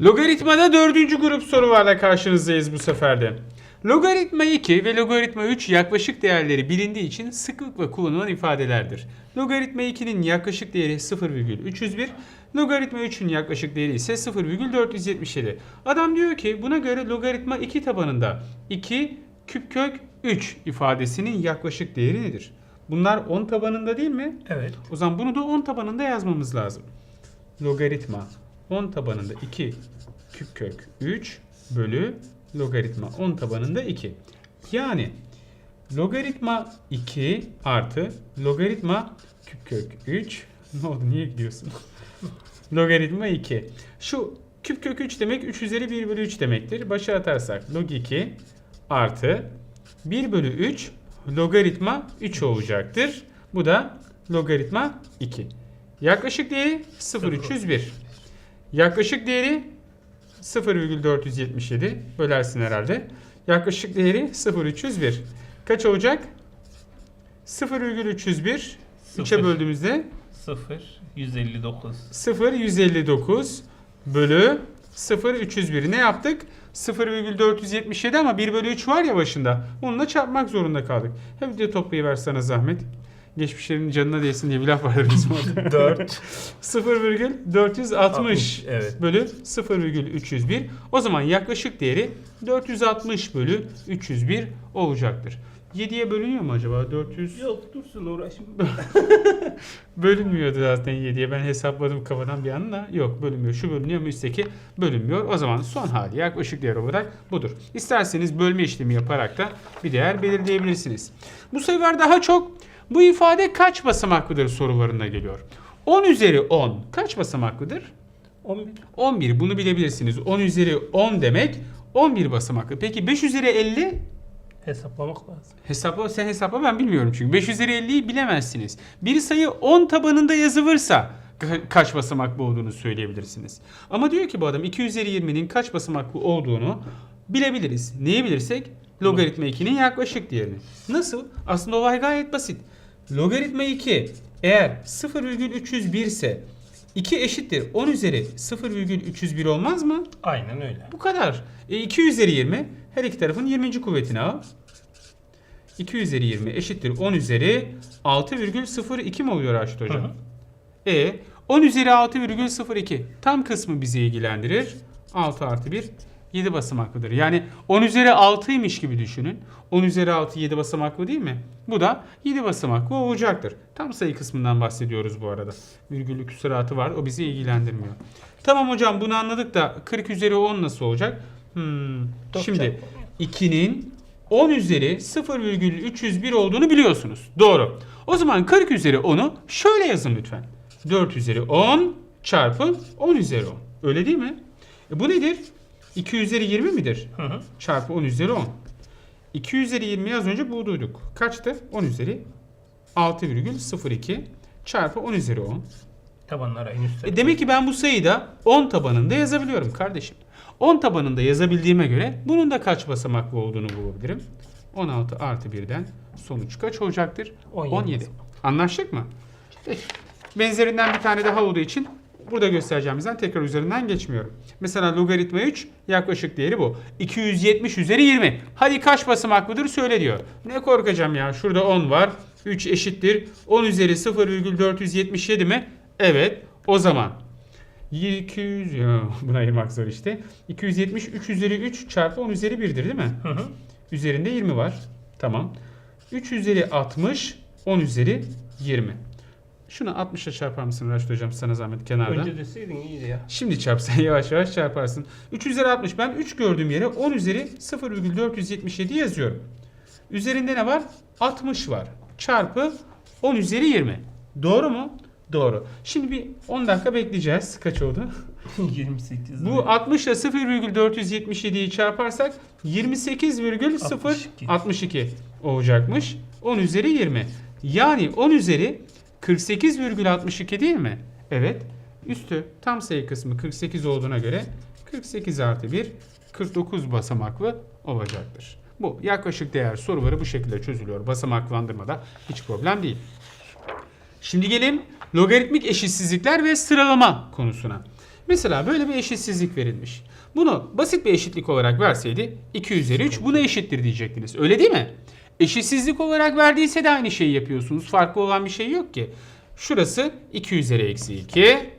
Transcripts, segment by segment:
Logaritmada dördüncü grup sorularla karşınızdayız bu sefer de. Logaritma 2 ve logaritma 3 yaklaşık değerleri bilindiği için sıklıkla kullanılan ifadelerdir. Logaritma 2'nin yaklaşık değeri 0,301, logaritma 3'ün yaklaşık değeri ise 0,477. Adam diyor ki buna göre logaritma 2 tabanında 2 küp kök 3 ifadesinin yaklaşık değeri nedir? Bunlar 10 tabanında değil mi? Evet. O zaman bunu da 10 tabanında yazmamız lazım. Logaritma 10 tabanında 2 küp kök 3 bölü logaritma 10 tabanında 2. Yani logaritma 2 artı logaritma küp kök 3 ne oldu niye gidiyorsun? logaritma 2. Şu küp kök 3 demek 3 üzeri 1 bölü 3 demektir. Başa atarsak log 2 artı 1 bölü 3 logaritma 3 olacaktır. Bu da logaritma 2. Yaklaşık değeri 0,301. Yaklaşık değeri 0,477 bölersin herhalde. Yaklaşık değeri 0,301. Kaç olacak? 0,301 3'e Sıfır. böldüğümüzde 0 159. 0,159 bölü 0,301 ne yaptık? 0,477 ama 1 bölü 3 var ya başında. Onunla çarpmak zorunda kaldık. Hem de toplayıversene zahmet. Geçmişlerin canına değsin diye bir laf vardır bizim orada. 4. 0,460 Evet. bölü 0,301. O zaman yaklaşık değeri 460 bölü 301 olacaktır. 7'ye bölünüyor mu acaba? 400 Yok dursun uğraşma. bölünmüyordu zaten 7'ye. Ben hesapladım kafadan bir anda. Yok bölünmüyor. Şu bölünüyor mu? Üstteki bölünmüyor. O zaman son hali yaklaşık değer olarak budur. İsterseniz bölme işlemi yaparak da bir değer belirleyebilirsiniz. Bu sefer daha çok bu ifade kaç basamaklıdır sorularında geliyor. 10 üzeri 10 kaç basamaklıdır? 11. 11 bunu bilebilirsiniz. 10 üzeri 10 demek 11 basamaklı. Peki 5 üzeri 50 Hesaplamak lazım. hesapla sen hesapla ben bilmiyorum çünkü. 5 üzeri 50'yi bilemezsiniz. Bir sayı 10 tabanında yazılırsa ka- kaç basamaklı olduğunu söyleyebilirsiniz. Ama diyor ki bu adam 2 üzeri 20'nin kaç basamaklı olduğunu bilebiliriz. Neyi bilirsek? Logaritma 2'nin yaklaşık değerini. Nasıl? Aslında olay gayet basit. Logaritma 2 eğer 0,301 ise 2 eşittir 10 üzeri 0,301 olmaz mı? Aynen öyle. Bu kadar. E 2 üzeri 20 her iki tarafın 20. kuvvetini al. 2 üzeri 20 eşittir 10 üzeri 6,02 mi oluyor Raşit Hı hocam? hı. E 10 üzeri 6,02 tam kısmı bizi ilgilendirir. 6 artı 1 7 basamaklıdır. Yani 10 üzeri 6'ymış gibi düşünün. 10 üzeri 6 7 basamaklı değil mi? Bu da 7 basamaklı olacaktır. Tam sayı kısmından bahsediyoruz bu arada. Virgüllü küsuratı var. O bizi ilgilendirmiyor. Tamam hocam bunu anladık da 40 üzeri 10 nasıl olacak? Hmm. Şimdi çarpı 2'nin 10 üzeri 0,301 olduğunu biliyorsunuz. Doğru. O zaman 40 üzeri 10'u şöyle yazın lütfen. 4 üzeri 10 çarpı 10 üzeri 10. Öyle değil mi? E bu nedir? 2 üzeri 20 midir? Hı hı. Çarpı 10 üzeri 10. 2 üzeri 20'yi az önce bulduyduk. Kaçtı? 10 üzeri 6,02 çarpı 10 üzeri 10. Tabanlar aynı üstte. E demek ki ben bu sayıyı da 10 tabanında yazabiliyorum kardeşim. 10 tabanında yazabildiğime göre bunun da kaç basamaklı olduğunu bulabilirim. 16 artı 1'den sonuç kaç olacaktır? 17. 17. Anlaştık mı? Peki. Benzerinden bir tane daha olduğu için burada göstereceğimizden tekrar üzerinden geçmiyorum. Mesela logaritma 3 yaklaşık değeri bu. 270 üzeri 20. Hadi kaç basamaklıdır söyle diyor. Ne korkacağım ya şurada 10 var. 3 eşittir. 10 üzeri 0,477 mi? Evet. O zaman 200 ya, buna ayırmak zor işte. 270 3 üzeri 3 çarpı 10 üzeri 1'dir değil mi? Hı hı. Üzerinde 20 var. Tamam. 3 üzeri 60, 10 üzeri 20. Şunu 60'a çarpar mısın Raşit Hocam sana zahmet kenarda. Önce deseydin iyiydi ya. Şimdi çarp sen yavaş yavaş çarparsın. 3 üzeri 60 ben 3 gördüğüm yere 10 üzeri 0,477 yazıyorum. Üzerinde ne var? 60 var. Çarpı 10 üzeri 20. Doğru mu? Doğru. Şimdi bir 10 dakika bekleyeceğiz. Kaç oldu? 28. Bu 60 ile 0,477'yi çarparsak 28,062 olacakmış. 10 üzeri 20. Yani 10 üzeri 48,62 değil mi? Evet. Üstü tam sayı kısmı 48 olduğuna göre 48 artı 1 49 basamaklı olacaktır. Bu yaklaşık değer soruları bu şekilde çözülüyor. Basamaklandırmada hiç problem değil. Şimdi gelelim logaritmik eşitsizlikler ve sıralama konusuna. Mesela böyle bir eşitsizlik verilmiş. Bunu basit bir eşitlik olarak verseydi 2 üzeri 3 buna eşittir diyecektiniz. Öyle değil mi? Eşitsizlik olarak verdiyse de aynı şeyi yapıyorsunuz. Farklı olan bir şey yok ki. Şurası 2 üzeri eksi 2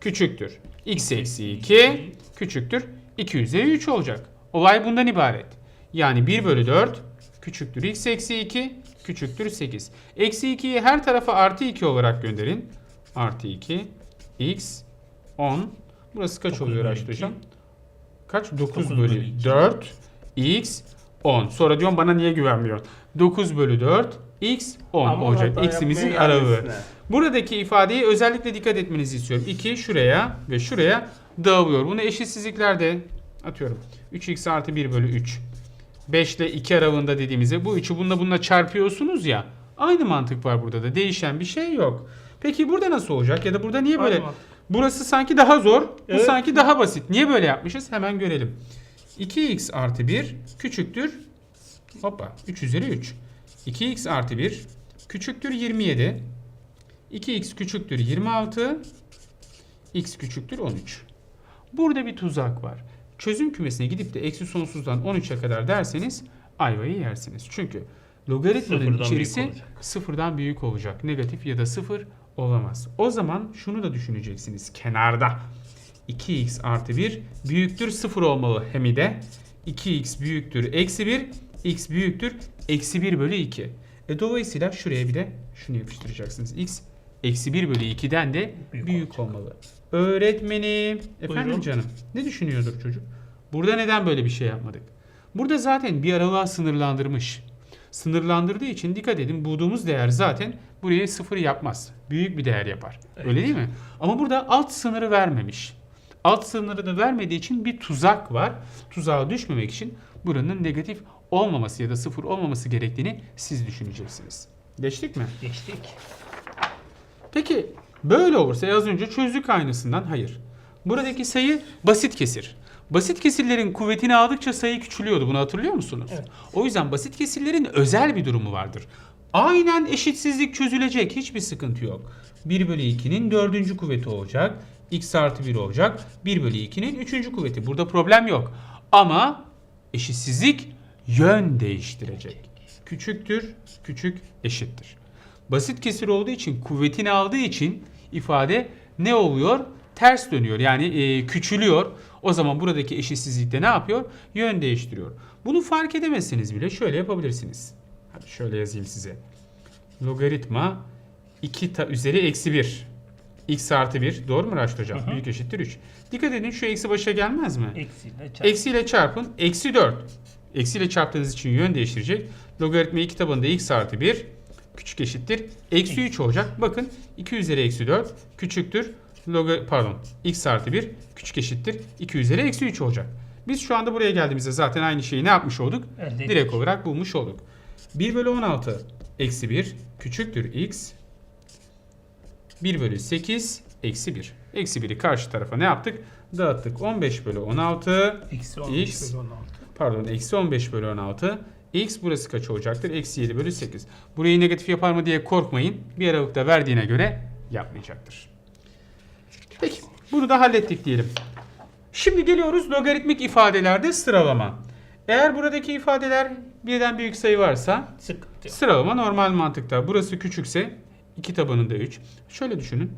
küçüktür. x eksi 2 küçüktür. 2 üzeri 3 olacak. Olay bundan ibaret. Yani 1 bölü 4 küçüktür x eksi 2 küçüktür 8. Eksi 2'yi her tarafa artı 2 olarak gönderin. Artı 2 x 10. Burası kaç oluyor iki. hocam? Kaç? 9 Dokuz bölü bölü iki. 4 x 10. Sonra diyorum bana niye güvenmiyorsun? 9 bölü 4 x 10 Ama olacak. X'imizin aralığı. Buradaki ifadeye özellikle dikkat etmenizi istiyorum. 2 şuraya ve şuraya dağılıyor. Bunu eşitsizliklerde atıyorum. 3x artı 1 bölü 3. 5 ile 2 aralığında dediğimizde bu 3'ü bununla bununla çarpıyorsunuz ya. Aynı mantık var burada da. Değişen bir şey yok. Peki burada nasıl olacak? Ya da burada niye böyle? Burası sanki daha zor. Bu Evet. sanki daha basit. Niye böyle yapmışız? Hemen görelim. 2x artı 1 küçüktür. Hoppa 3 üzeri 3. 2x artı 1 küçüktür 27. 2x küçüktür 26. x küçüktür 13. Burada bir tuzak var. Çözüm kümesine gidip de eksi sonsuzdan 13'e kadar derseniz ayvayı yersiniz. Çünkü logaritmanın Sıfırdan içerisi büyük sıfırdan büyük olacak. Negatif ya da sıfır olamaz. O zaman şunu da düşüneceksiniz kenarda. 2x artı 1 büyüktür 0 olmalı hem de 2x büyüktür eksi 1 x büyüktür eksi 1 bölü 2. E dolayısıyla şuraya bir de şunu yapıştıracaksınız. x eksi 1 bölü 2'den de büyük, Büyük olmalı. Öğretmenim. Efendim Buyurun. canım. Ne düşünüyordur çocuk? Burada neden böyle bir şey yapmadık? Burada zaten bir aralığa sınırlandırmış. Sınırlandırdığı için dikkat edin bulduğumuz değer zaten buraya sıfır yapmaz. Büyük bir değer yapar. Öyle değil mi? Ama burada alt sınırı vermemiş. Alt sınırını vermediği için bir tuzak var. Tuzağa düşmemek için buranın negatif olmaması ya da sıfır olmaması gerektiğini siz düşüneceksiniz. Geçtik mi? Geçtik. Peki böyle olursa az önce çözdük aynısından. Hayır. Buradaki sayı basit kesir. Basit kesirlerin kuvvetini aldıkça sayı küçülüyordu. Bunu hatırlıyor musunuz? Evet. O yüzden basit kesirlerin özel bir durumu vardır. Aynen eşitsizlik çözülecek. Hiçbir sıkıntı yok. 1 bölü 2'nin dördüncü kuvveti olacak. X artı 1 olacak. 1 bölü 2'nin üçüncü kuvveti. Burada problem yok. Ama eşitsizlik yön değiştirecek. Küçüktür, küçük eşittir. Basit kesir olduğu için kuvvetini aldığı için ifade ne oluyor? Ters dönüyor yani e, küçülüyor. O zaman buradaki eşitsizlikte ne yapıyor? Yön değiştiriyor. Bunu fark edemezseniz bile şöyle yapabilirsiniz. Hadi şöyle yazayım size. Logaritma 2 ta üzeri eksi 1. x artı 1. Doğru mu Raşit Hocam? Hı hı. Büyük eşittir 3. Dikkat edin şu eksi başa gelmez mi? Eksiyle çarp. Eksiyle çarpın. Eksi 4. Eksiyle çarptığınız için yön değiştirecek. Logaritma 2 tabanında x artı 1 küçük eşittir. Eksi 3 olacak. Bakın 2 üzeri eksi 4 küçüktür. Loga, pardon x artı 1 küçük eşittir. 2 üzeri eksi 3 olacak. Biz şu anda buraya geldiğimizde zaten aynı şeyi ne yapmış olduk? Elde. Direkt olarak bulmuş olduk. 1 bölü 16 eksi 1 küçüktür x. 1 bölü 8 eksi 1. Eksi 1'i karşı tarafa ne yaptık? Dağıttık. 15 bölü 16 Eksi 15 X. bölü 16. pardon eksi 15 bölü 16 x burası kaç olacaktır? Eksi 7 bölü 8. Burayı negatif yapar mı diye korkmayın. Bir aralıkta verdiğine göre yapmayacaktır. Peki bunu da hallettik diyelim. Şimdi geliyoruz logaritmik ifadelerde sıralama. Eğer buradaki ifadeler birden büyük sayı varsa yok. Sıralama normal mantıkta. Burası küçükse 2 tabanında 3. Şöyle düşünün.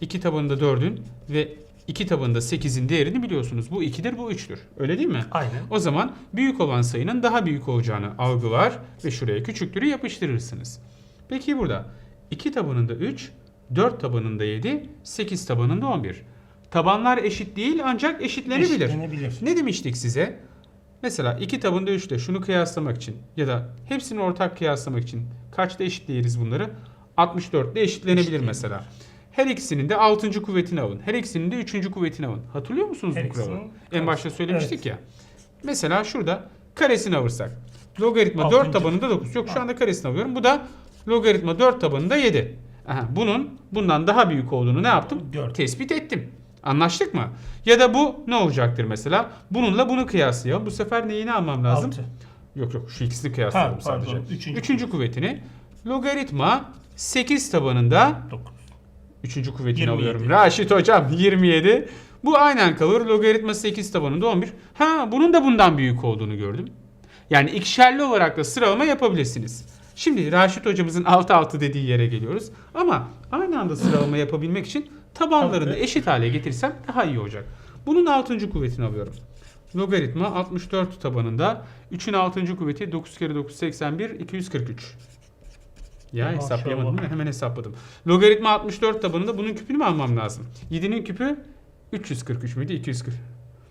2 tabanında 4'ün ve 2 tabanında 8'in değerini biliyorsunuz. Bu 2'dir bu 3'tür. Öyle değil mi? Aynen. O zaman büyük olan sayının daha büyük olacağını algılar ve şuraya küçüktürü yapıştırırsınız. Peki burada 2 tabanında 3, 4 tabanında 7, 8 tabanında 11. Tabanlar eşit değil ancak eşitlenebilir. Eşitlenebilir. Ne demiştik size? Mesela 2 tabanında 3 ile şunu kıyaslamak için ya da hepsini ortak kıyaslamak için kaçta eşitleyeriz bunları? 64 ile eşitlenebilir mesela. Her ikisinin de 6. kuvvetini alın. Her ikisinin de 3. kuvvetini alın. Hatırlıyor musunuz Her bu kuralı? En başta söylemiştik Evet. ya. Mesela şurada karesini alırsak. Logaritma Altıncı. 4 tabanında 9. Yok şu anda karesini alıyorum. Bu da logaritma 4 tabanında 7. Aha, bunun bundan daha büyük olduğunu ne yaptım? Gördüm. Tespit ettim. Anlaştık mı? Ya da bu ne olacaktır mesela? Bununla bunu kıyaslayalım. Bu sefer neyini almam lazım? 6. Yok yok şu ikisini kıyaslayalım Ha, pardon, sadece. üçüncü Üçüncü kuvvetini. Logaritma 8 tabanında 9. Üçüncü kuvvetini 27. alıyorum. Raşit hocam 27. Bu aynen kalır. Logaritma 8 tabanında 11. Ha bunun da bundan büyük olduğunu gördüm. Yani ikişerli olarak da sıralama yapabilirsiniz. Şimdi Raşit hocamızın 6-6 dediği yere geliyoruz. Ama aynı anda sıralama yapabilmek için tabanlarını eşit hale getirsem daha iyi olacak. Bunun 6. kuvvetini alıyorum. Logaritma 64 tabanında 3'ün 6. kuvveti 9 kere 9 81 243. Ya hesaplayamadım değil mi? Hemen hesapladım. Logaritma 64 tabanında bunun küpünü mü almam lazım? 7'nin küpü 343 müydü? 240.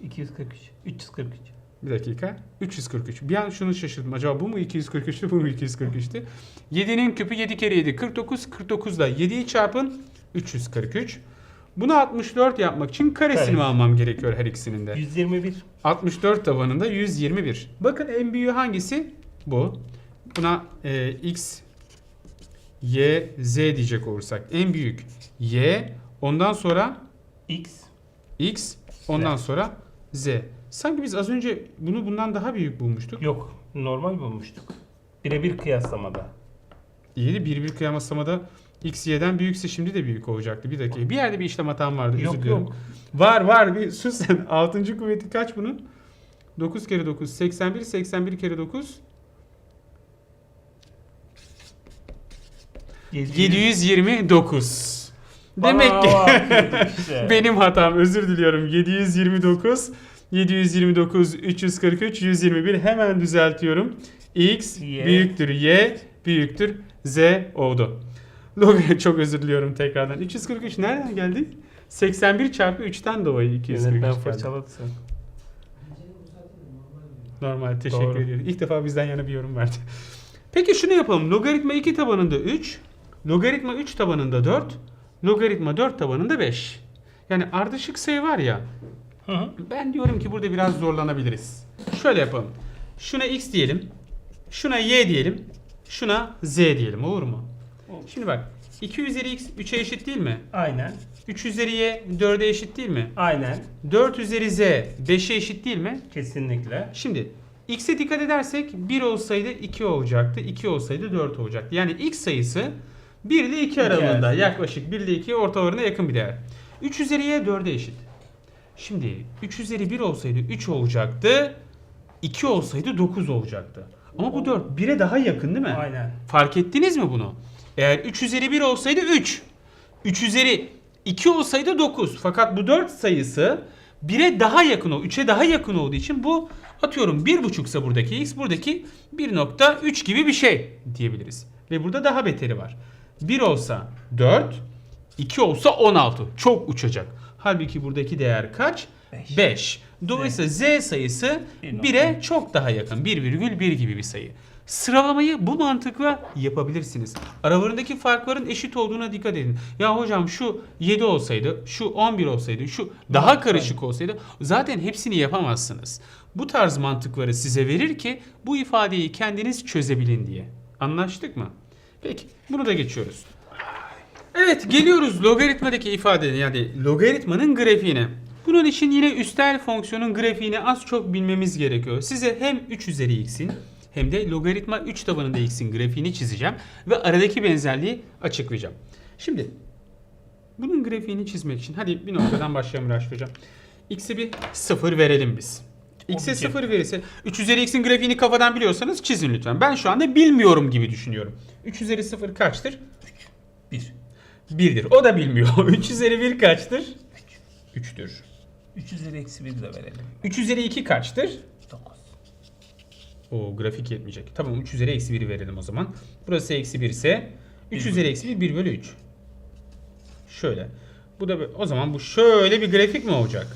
243. 343. Bir dakika. 343. Bir an şunu şaşırdım. Acaba bu mu 243'tü bu mu 243'tü? 7'nin küpü 7 kere 7 49. 49 da 7'yi çarpın 343. Bunu 64 yapmak için karesini Karesi. mi almam gerekiyor her ikisinin de? 121. 64 tabanında 121. Bakın en büyüğü hangisi? Bu. Buna e, x, y, z diyecek olursak. En büyük y, ondan sonra X. x, ondan Z. sonra z. Sanki biz az önce bunu bundan daha büyük bulmuştuk. Yok. Normal bulmuştuk. Birebir kıyaslamada. İyi bir bir kıyaslamada x y'den büyükse şimdi de büyük olacaktı. Bir dakika. Bir yerde bir işlem hatam vardı. Özür Yok diliyorum. yok. Var var. Bir sus sen. 6. kuvveti kaç bunun? 9 kere 9 81 81 kere 9 729. Demek ki benim hatam özür diliyorum. 729 729 343 121 hemen düzeltiyorum. X Y. büyüktür Y büyüktür Z oldu. Log çok özür diliyorum tekrardan. 343 nereden geldi? 81 çarpı 3'ten dolayı 243 Yönetmen geldi. fırçaladı sen. Normal teşekkür Doğru. ediyorum. İlk defa bizden yana bir yorum verdi. Peki şunu yapalım. Logaritma 2 tabanında 3, logaritma 3 tabanında 4, logaritma 4 tabanında 5. Yani ardışık sayı var ya. Hı hı. Ben diyorum ki burada biraz zorlanabiliriz. Şöyle yapalım. Şuna x diyelim. Şuna y diyelim. Şuna z diyelim. Olur mu? Olur. Şimdi bak. 2 üzeri x 3'e eşit değil mi? Aynen. 3 üzeri y 4'e eşit değil mi? Aynen. 4 üzeri z 5'e eşit değil mi? Kesinlikle. Şimdi x'e dikkat edersek 1 olsaydı 2 olacaktı. 2 olsaydı 4 olacaktı. Yani x sayısı 1 ile 2 aralığında arasında. yaklaşık 1 ile 2 ortalarına yakın bir değer. 3 üzeri y 4'e eşit. Şimdi 3 üzeri 1 olsaydı 3 olacaktı. 2 olsaydı 9 olacaktı. Ama bu 4 1'e daha yakın değil mi? Aynen. Fark ettiniz mi bunu? Eğer 3 üzeri 1 olsaydı 3. 3 üzeri 2 olsaydı 9. Fakat bu 4 sayısı 1'e daha yakın o 3'e daha yakın olduğu için bu atıyorum 1.5 ise buradaki x buradaki 1.3 gibi bir şey diyebiliriz. Ve burada daha beteri var. 1 olsa 4, 2 olsa 16. Çok uçacak. Halbuki buradaki değer kaç? Beş. 5. Dolayısıyla z sayısı Bir 1'e çok daha yakın. 1,1 gibi bir sayı. Sıralamayı bu mantıkla yapabilirsiniz. Aralarındaki farkların eşit olduğuna dikkat edin. Ya hocam şu 7 olsaydı, şu 11 olsaydı, şu daha karışık olsaydı zaten hepsini yapamazsınız. Bu tarz mantıkları size verir ki bu ifadeyi kendiniz çözebilin diye. Anlaştık mı? Peki bunu da geçiyoruz. Evet geliyoruz logaritmadaki ifade yani logaritmanın grafiğine. Bunun için yine üstel fonksiyonun grafiğini az çok bilmemiz gerekiyor. Size hem 3 üzeri x'in hem de logaritma 3 tabanında x'in grafiğini çizeceğim ve aradaki benzerliği açıklayacağım. Şimdi bunun grafiğini çizmek için hadi bir noktadan başlayalım Raşit Hocam. X'e bir 0 verelim biz. X'e Obje. 0 verirse 3 üzeri x'in grafiğini kafadan biliyorsanız çizin lütfen. Ben şu anda bilmiyorum gibi düşünüyorum. 3 üzeri 0 kaçtır? 1. 1'dir. O da bilmiyor. 3 üzeri 1 kaçtır? 3'tür. 3 üzeri eksi 1 de verelim. 3 üzeri 2 kaçtır? 9. O grafik yetmeyecek. Tamam 3 üzeri eksi 1'i verelim o zaman. Burası eksi 1 ise 3 Bir üzeri eksi 1 1 bölü 3. Şöyle. Bu da o zaman bu şöyle bir grafik mi olacak?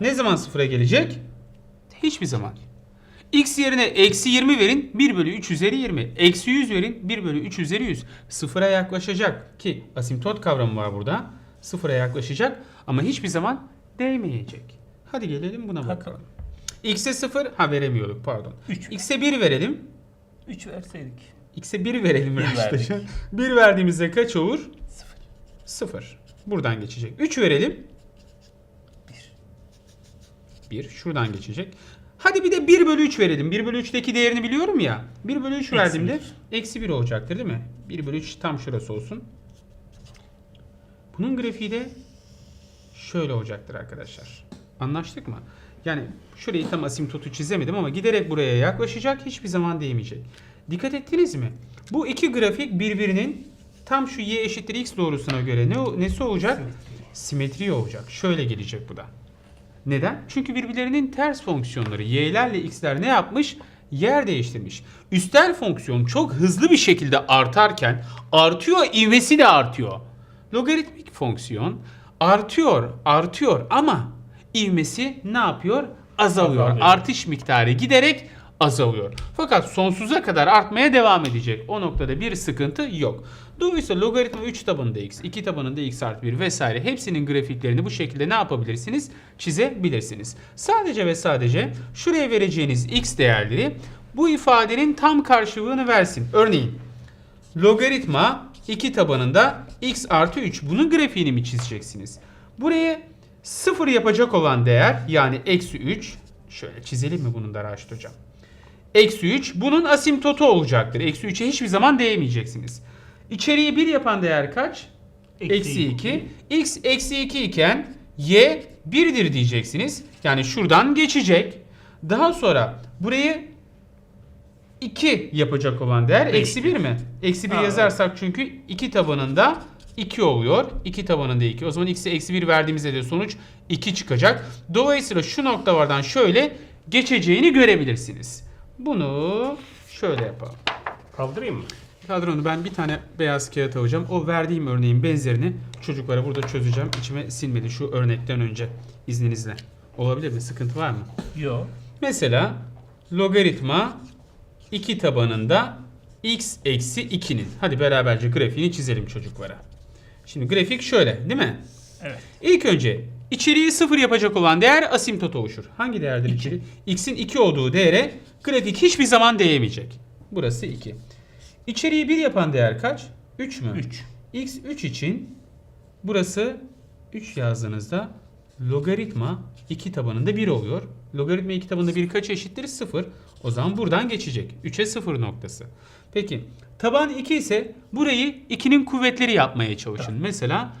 Ne zaman sıfıra gelecek? Hiçbir zaman. X yerine eksi 20 verin 1 bölü 3 üzeri 20. Eksi 100 verin 1 bölü 3 üzeri 100. Sıfıra yaklaşacak ki asimtot kavramı var burada. Sıfıra yaklaşacak ama hiçbir zaman değmeyecek. Hadi gelelim buna bakalım. X'e 0 ha veremiyorduk pardon. X'e 1 verelim. 3 verseydik. X'e 1 verelim Bir arkadaşlar. 1 verdiğimizde kaç olur? 0. 0. Buradan geçecek. 3 verelim. 1. 1. Şuradan geçecek. Hadi bir de 1 bölü 3 verelim. 1 bölü 3'teki değerini biliyorum ya. 1 bölü 3 Eksi verdiğimde eksi 1 olacaktır değil mi? 1 bölü 3 tam şurası olsun. Bunun grafiği de şöyle olacaktır arkadaşlar. Anlaştık mı? Yani şurayı tam asimtotu çizemedim ama giderek buraya yaklaşacak hiçbir zaman değmeyecek. Dikkat ettiniz mi? Bu iki grafik birbirinin tam şu y eşittir x doğrusuna göre ne nesi olacak? Simetri olacak. Şöyle gelecek bu da. Neden? Çünkü birbirlerinin ters fonksiyonları y'lerle x'ler ne yapmış? Yer değiştirmiş. Üstel fonksiyon çok hızlı bir şekilde artarken artıyor, ivmesi de artıyor. Logaritmik fonksiyon artıyor, artıyor ama ivmesi ne yapıyor? Azalıyor. Artış miktarı giderek azalıyor. Fakat sonsuza kadar artmaya devam edecek. O noktada bir sıkıntı yok. Dolayısıyla logaritma 3 tabanında x, 2 tabanında x artı 1 vesaire hepsinin grafiklerini bu şekilde ne yapabilirsiniz? Çizebilirsiniz. Sadece ve sadece şuraya vereceğiniz x değerleri bu ifadenin tam karşılığını versin. Örneğin logaritma 2 tabanında x artı 3. Bunun grafiğini mi çizeceksiniz? Buraya 0 yapacak olan değer yani eksi 3. Şöyle çizelim mi bunun da Raşit? Eksi 3 bunun asimtotu olacaktır. Eksi 3'e hiçbir zaman değmeyeceksiniz. İçeriği 1 yapan değer kaç? Eksi 2. X eksi 2 iken y 1'dir diyeceksiniz. Yani şuradan geçecek. Daha sonra burayı 2 yapacak olan değer eksi 1 mi? Eksi 1 Ha, yazarsak çünkü 2 tabanında 2 oluyor. 2 tabanında 2. O zaman x'e eksi 1 verdiğimizde de sonuç 2 çıkacak. Dolayısıyla şu noktalardan şöyle geçeceğini görebilirsiniz. Bunu şöyle yapalım. Kaldırayım mı? Kadronu ben bir tane beyaz kağıt alacağım. O verdiğim örneğin benzerini çocuklara burada çözeceğim. İçime sinmedi şu örnekten önce izninizle. Olabilir mi? Sıkıntı var mı? Yok. Mesela logaritma 2 tabanında x eksi 2'nin. Hadi beraberce grafiğini çizelim çocuklara. Şimdi grafik şöyle değil mi? Evet. İlk önce içeriği 0 yapacak olan değer asimtot oluşur. Hangi değerdir içeri? X'in 2 olduğu değere grafik hiçbir zaman değmeyecek. Burası 2. İçeriği 1 yapan değer kaç? 3 mü? 3. X 3 için burası 3 yazdığınızda logaritma 2 tabanında 1 oluyor. Logaritma 2 tabanında 1 kaç eşittir? 0. O zaman buradan geçecek. 3'e 0 noktası. Peki taban 2 ise burayı 2'nin kuvvetleri yapmaya çalışın. Mesela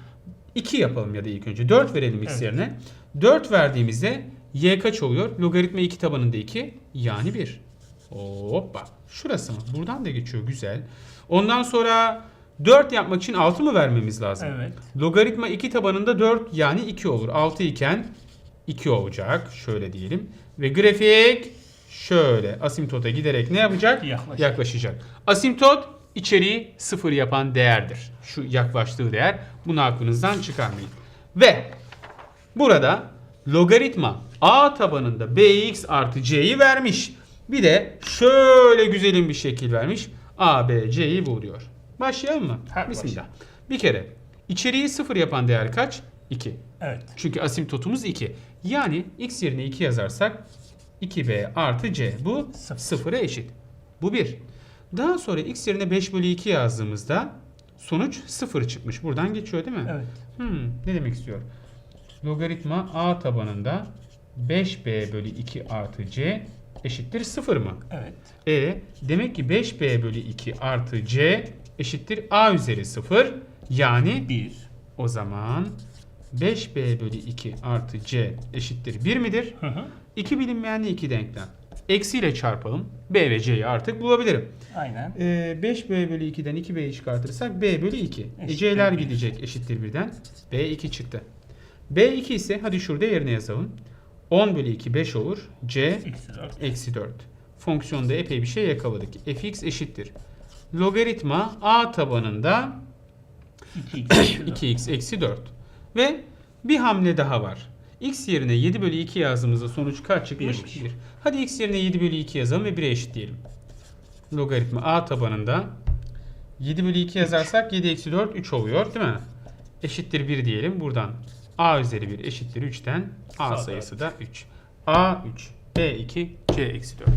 2 yapalım ya da ilk önce. 4 verelim x Evet. yerine. 4 verdiğimizde y kaç oluyor? Logaritma 2 tabanında 2 yani 1. Hoppa. Şurası mı? Buradan da geçiyor. Güzel. Ondan sonra 4 yapmak için 6 mı vermemiz lazım? Evet. Logaritma 2 tabanında 4 yani 2 olur. 6 iken 2 olacak. Şöyle diyelim. Ve grafik şöyle asimtota giderek ne yapacak? Yaklaşacak. Yaklaşacak. Asimtot içeriği 0 yapan değerdir. Şu yaklaştığı değer. Bunu aklınızdan çıkarmayın. Ve burada logaritma a tabanında bx artı c'yi vermiş. Bir de şöyle güzelim bir şekil vermiş. a, b, c'yi bul diyor. Başlayalım mı? Hadi Bismillah. Bir kere içeriği 0 yapan değer kaç? 2. Evet. Çünkü asimtotumuz 2. Yani x yerine 2 yazarsak 2b artı c. Bu Sıfır. 0'a eşit. Bu 1. Daha sonra x yerine 5 bölü 2 yazdığımızda sonuç 0 çıkmış. Buradan geçiyor değil mi? Evet. Hmm, ne demek istiyor? Logaritma a tabanında 5b bölü 2 artı c eşittir 0 mı? Evet. E demek ki 5b bölü 2 artı c eşittir a üzeri 0. Yani 1. o zaman 5b bölü 2 artı c eşittir 1 midir? Hı hı. İki bilinmeyenli iki denklem. Eksiyle çarpalım. b ve c'yi artık bulabilirim. Aynen. Ee, 5b bölü 2'den 2b'yi çıkartırsak b bölü 2. E, c'ler gidecek eşittir 1'den. b 2 çıktı. b 2 ise hadi şurada yerine yazalım. 10 bölü 2 5 olur. c Eksi 4. eksi 4. Fonksiyonda epey bir şey yakaladık. fx eşittir. Logaritma a tabanında 2 2x eksi 4. Ve bir hamle daha var. x yerine 7 bölü 2 yazdığımızda sonuç kaç çıkmış? Birmiş. 1. Hadi x yerine 7 bölü 2 yazalım ve 1'e eşitleyelim. Logaritma a tabanında 7 bölü 2 yazarsak 7 eksi 4 3 oluyor değil mi? Eşittir 1 diyelim. Buradan a üzeri 1 eşittir 3'ten a Sağ sayısı da 3. a 3, b 2, c eksi 4.